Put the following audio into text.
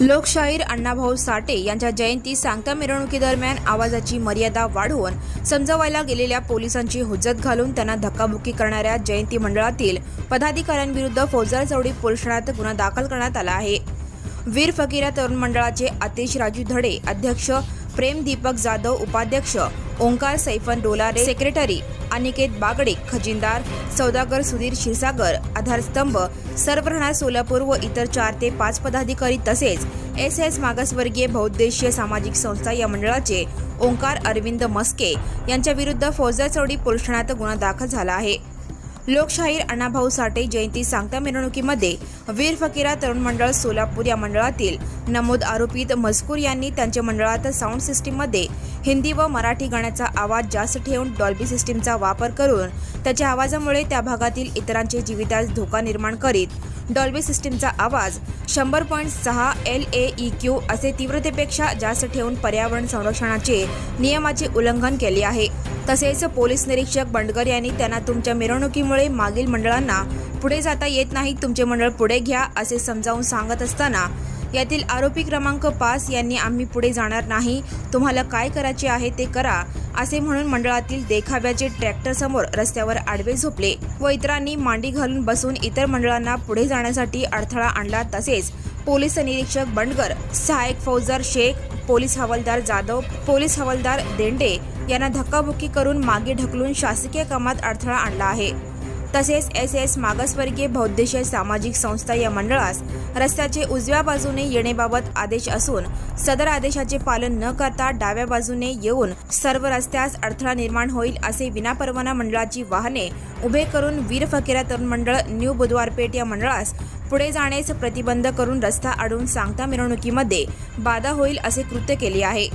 लोकशाहीर अण्णाभाऊ साठे यांच्या जयंती सांगता मिरवणुकीदरम्यान आवाजाची मर्यादा वाढवून समजवायला गेलेल्या पोलिसांची हुज्जत घालून त्यांना धक्काबुक्की करणाऱ्या जयंती मंडळातील पदाधिकाऱ्यांविरुद्ध फौजदार चौडी पोलीस ठाण्यात गुन्हा दाखल करण्यात आला आहे. वीर फकीरा तरुण मंडळाचे आतिश राजू धडे अध्यक्ष प्रेम दीपक जाधव उपाध्यक्ष ओंकार सैफन डोलारे सेक्रेटरी अनिकेत बागडे खजिनदार सौदागर सुधीर क्षीरसागर आधारस्तंभ सर्व राहणार सोलापूर व इतर चार ते पाच पदाधिकारी तसेच एस एस मागासवर्गीय बहुद्देशीय सामाजिक संस्था या मंडळाचे ओंकार अरविंद मस्के यांच्याविरुद्ध फौजदार चौडी पोलीस ठाण्यात गुन्हा दाखल झाला आहे. लोकशाहीर अण्णाभाऊ साठे जयंती सांगता मिरवणुकीमध्ये वीर फकीरा तरुण मंडळ सोलापूर या मंडळातील नमूद आरोपीत मजकूर यांनी त्यांच्या मंडळात साऊंड सिस्टीममध्ये हिंदी व मराठी गाण्याचा आवाज जास्त ठेवून डॉल्बी सिस्टीमचा वापर करून त्याच्या आवाजामुळे त्या भागातील इतरांचे जीवितास धोका निर्माण करीत डॉल्बी सिस्टीमचा आवाज शंभर पॉईंट सहा एल ए ई क्यू असे तीव्रतेपेक्षा जास्त ठेवून पर्यावरण संरक्षणाचे नियमाचे उल्लंघन केले आहे. तसेच पोलीस निरीक्षक बंडगर यांनी त्यांना तुमच्या मिरवणुकीमुळे मागील मंडळांना पुढे जाता येत नाही तुमचे मंडळ पुढे घ्या असे समजावून सांगत असताना यातील आरोपी क्रमांक पाच यांनी आम्ही पुढे जाणार नाही तुम्हाला काय करायचे आहे ते करा असे म्हणून मंडळातील देखाव्याचे ट्रॅक्टर समोर रस्त्यावर आडवे झोपले व इतरांनी मांडी घालून बसून इतर मंडळांना पुढे जाण्यासाठी अडथळा आणला. तसेच पोलीस निरीक्षक बंडगर सहायक फौजदार शेख पोलीस हवालदार जाधव पोलीस हवालदार देंडे यांना धक्काबुक्की करून मागे ढकलून शासकीय कामात अडथळा आणला आहे. तसेच एस एस मागासवर्गीय बहुद्देशीय सामाजिक संस्था या मंडळास रस्त्याचे उजव्या बाजूने येणेबाबत आदेश असून सदर आदेशाचे पालन न करता डाव्या बाजूने येऊन सर्व रस्त्यास अडथळा निर्माण होईल असे विनापरवाना मंडळाची वाहने उभे करून वीर फकीरा तरुण मंडळ न्यू बुधवारपेठ या मंडळास पुढे जाण्यास प्रतिबंध करून रस्ता अडवून सांगता मिरवणुकीमध्ये बाधा होईल असे कृत्य केले आहे.